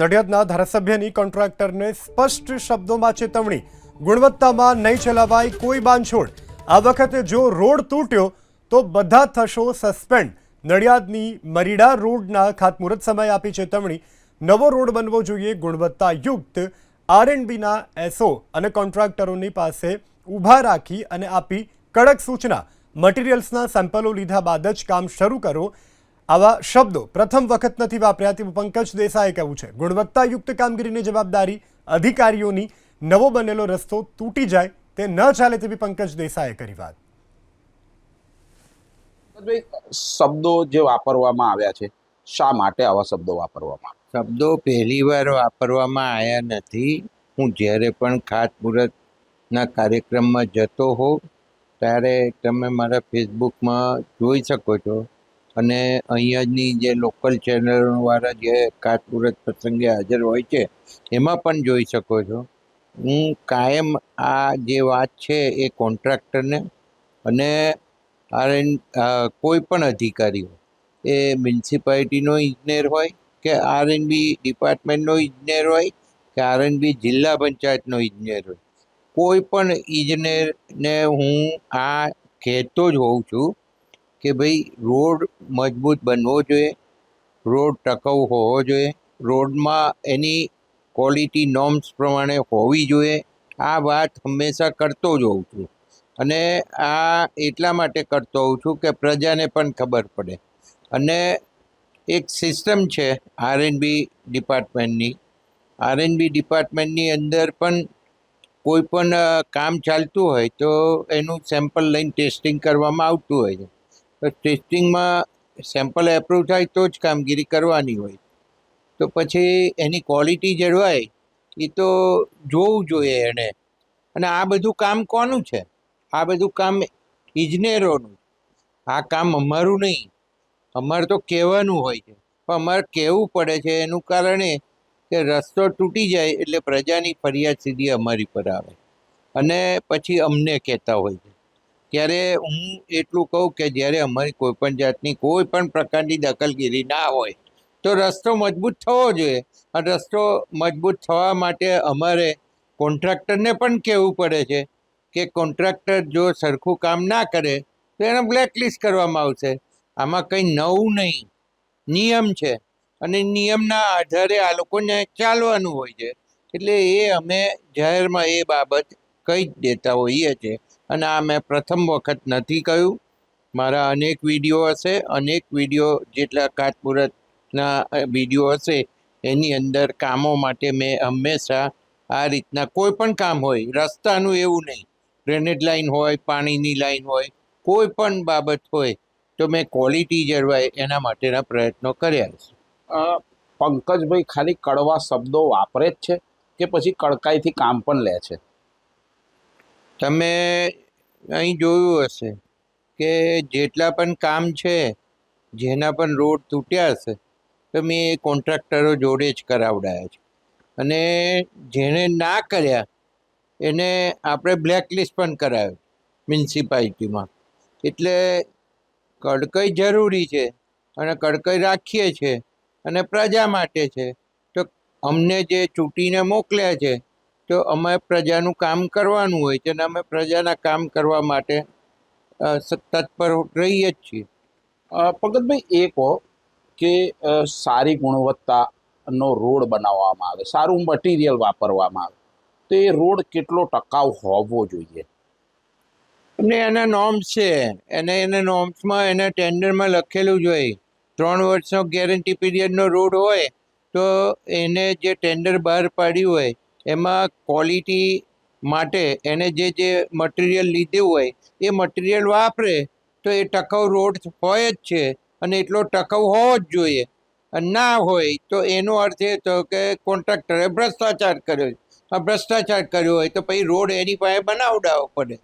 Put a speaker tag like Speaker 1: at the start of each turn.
Speaker 1: નડિયાદના ધારાસભ્યની કોન્ટ્રાક્ટરને સ્પષ્ટ શબ્દોમાં ચેતવણી. ગુણવત્તામાં નહીં ચલાવાય કોઈ બાંધછોડ. આ વખતે જો રોડ તૂટ્યો, તો બધા થશો સસ્પેન્ડ. નડિયાદની મરીડા રોડના ખાતમુહૂર્ત સમય આપી ચેતવણી. નવો રોડ બનવો જોઈએ ગુણવત્તાયુક્ત બીના એસઓ અને કોન્ટ્રાક્ટરોની પાસે ઊભા રાખી અને આપી કડક સૂચના. મટીરિયલ્સના સેમ્પલો લીધા બાદ જ કામ શરૂ કરો. આવા શબ્દો પ્રથમ વખત નથી વાપર્યા તેવું પંકજ દેસાઈએ કહ્યું છે. ગુણવત્તાયુક્ત કામગીરીની જવાબદારી અધિકારીઓની નવો બનેલો રસ્તો તૂટી જાય તે ન ચાલે તેવી પંકજ દેસાઈએ કરી વાત.
Speaker 2: શબ્દો જે વાપરવામાં આવ્યા છે શા માટે આવા શબ્દો વાપરવામાં?
Speaker 3: શબ્દો પહેલીવાર વાપરવામાં આવ્યા નથી. હું જ્યારે પણ ખાતમુહૂર્તના કાર્યક્રમમાં જતો હોઉં ત્યારે તમે મારા ફેસબુકમાં જોઈ શકો છો અને અહીંયાની જે લોકલ ચેનલોવાળા જે કાટપુરત પ્રસંગે હાજર હોય છે, એમાં પણ જોઈ શકો છો. હું કાયમ આ જે વાત છે એ કોન્ટ્રાક્ટરને અને કોઈ પણ અધિકારી હોય એ મ્યુનિસિપાલિટીનો ઇજનેર હોય કે આર એન બી ડિપાર્ટમેન્ટનો ઇજનેર હોય કે આર એન બી જિલ્લા પંચાયતનો ઇજનેર હોય. કોઈ પણ ઇજનેરને હું આ કહેતો જ હોઉં છું કે ભાઈ રોડ મજબૂત બનવો જોઈએ, રોડ ટકાઉ હોવો જોઈએ, રોડમાં એની ક્વોલિટી નોર્મ્સ પ્રમાણે હોવી જોઈએ, આ વાત હંમેશા કરતો જ હોઉં છું. અને આ એટલા માટે કરતો હોઉં છું કે પ્રજાને પણ ખબર પડે. અને એક સિસ્ટમ છે આર એન બી ડિપાર્ટમેન્ટની આર એન બી ડિપાર્ટમેન્ટની અંદર પણ કોઈ પણ કામ ચાલતું હોય તો એનું સેમ્પલ લઈને ટેસ્ટિંગ કરવામાં આવતું હોય છે. ટેસ્ટિંગમાં સેમ્પલ એપ્રૂવ થાય તો જ કામગીરી કરવાની હોય. તો પછી એની ક્વોલિટી જળવાય, એ તો જોવું જોઈએ એણે અને આ બધું કામ કોનું છે? આ બધું કામ ઇજનેરોનું આ કામ અમારું નહીં. અમારે તો કહેવાનું હોય છે. પણ અમારે કહેવું પડે છે એનું કારણ એ કે રસ્તો તૂટી જાય એટલે પ્રજાની ફરિયાદ સીધી અમારી પર આવે. અને પછી અમને કહેતા હોય છે. ત્યારે હું એટલું કહું કે જ્યારે અમારી કોઈ પણ જાતની કોઈ પણ પ્રકારની દખલગીરી ના હોય, તો રસ્તો મજબૂત થવો જોઈએ. અને રસ્તો મજબૂત થવા માટે અમારે કોન્ટ્રાક્ટરને પણ કહેવું પડે છે કે કોન્ટ્રાક્ટર જો સરખું કામ ના કરે, તો એને બ્લેકલિસ્ટ કરવામાં આવશે. આમાં કંઈ નવું નહીં. નિયમ છે અને નિયમના આધારે આ લોકોને ચાલવાનું હોય છે. એટલે એ અમે જાહેરમાં એ બાબત કહી જ દેતા હોઈએ છીએ. અને આ મેં પ્રથમ વખત નથી કહ્યું. મારા અનેક વીડિયો હશે. અનેક વીડિયો જેટલા કાટમુહૂર્તના વીડિયો હશે, એની અંદર કામો માટે મેં હંમેશા આ રીતના કોઈ પણ કામ હોય, રસ્તાનું એવું નહીં. ડ્રેનેજ લાઈન હોય, પાણીની લાઈન હોય, કોઈ પણ બાબત હોય, તો મેં ક્વોલિટી જળવાય એના માટેના પ્રયત્નો કર્યા છે.
Speaker 2: પંકજભાઈ ખાલી કડવા શબ્દો વાપરે જ છે કે પછી કડકાઈથી કામ પણ લે છે?
Speaker 3: તમે અહીં જોયું હશે કે જેટલા પણ કામ છે, જેના પણ રોડ તૂટ્યા હશે, તો મેં એ કોન્ટ્રાક્ટરો જોડે જ કરાવડાયા છે. અને જેણે ના કર્યા, એને આપણે બ્લેકલિસ્ટ પણ કરાવ્યું મ્યુનિસિપાલિટીમાં. એટલે કડકઈ જરૂરી છે અને કડકઈ રાખીએ છીએ અને પ્રજા માટે છે. તો અમને જે ચૂંટીને મોકલ્યા છે તો અમે પ્રજાનું કામ કરવાનું હોય છે અને અમે પ્રજાના કામ કરવા માટે તત્પર રહીએ જ છીએ.
Speaker 2: પંકજભાઈ, એ કહો કે સારી ગુણવત્તાનો રોડ બનાવવામાં આવે, સારું મટીરિયલ વાપરવામાં આવે, તો એ રોડ કેટલો ટકાઉ હોવો જોઈએ?
Speaker 3: અને એના નોર્મ્સ છે. એને, એના નોર્મ્સમાં એને ટેન્ડરમાં લખેલું જોઈએ ત્રણ વર્ષનો ગેરંટી પીરિયડનો રોડ હોય, તો એને જે ટેન્ડર બહાર પાડ્યું હોય એમાં ક્વોલિટી માટે એને જે જે મટીરિયલ લીધું હોય, એ મટીરિયલ વાપરે તો એ ટકાઉ રોડ હોય જ છે અને એટલો ટકાઉ હોવો જ જોઈએ. ના હોય તો એનો અર્થ એ થયો કે કોન્ટ્રાક્ટરે ભ્રષ્ટાચાર કર્યો ભ્રષ્ટાચાર કર્યો હોય તો પછી રોડ એની પાસે બનાવડાવવો પડે.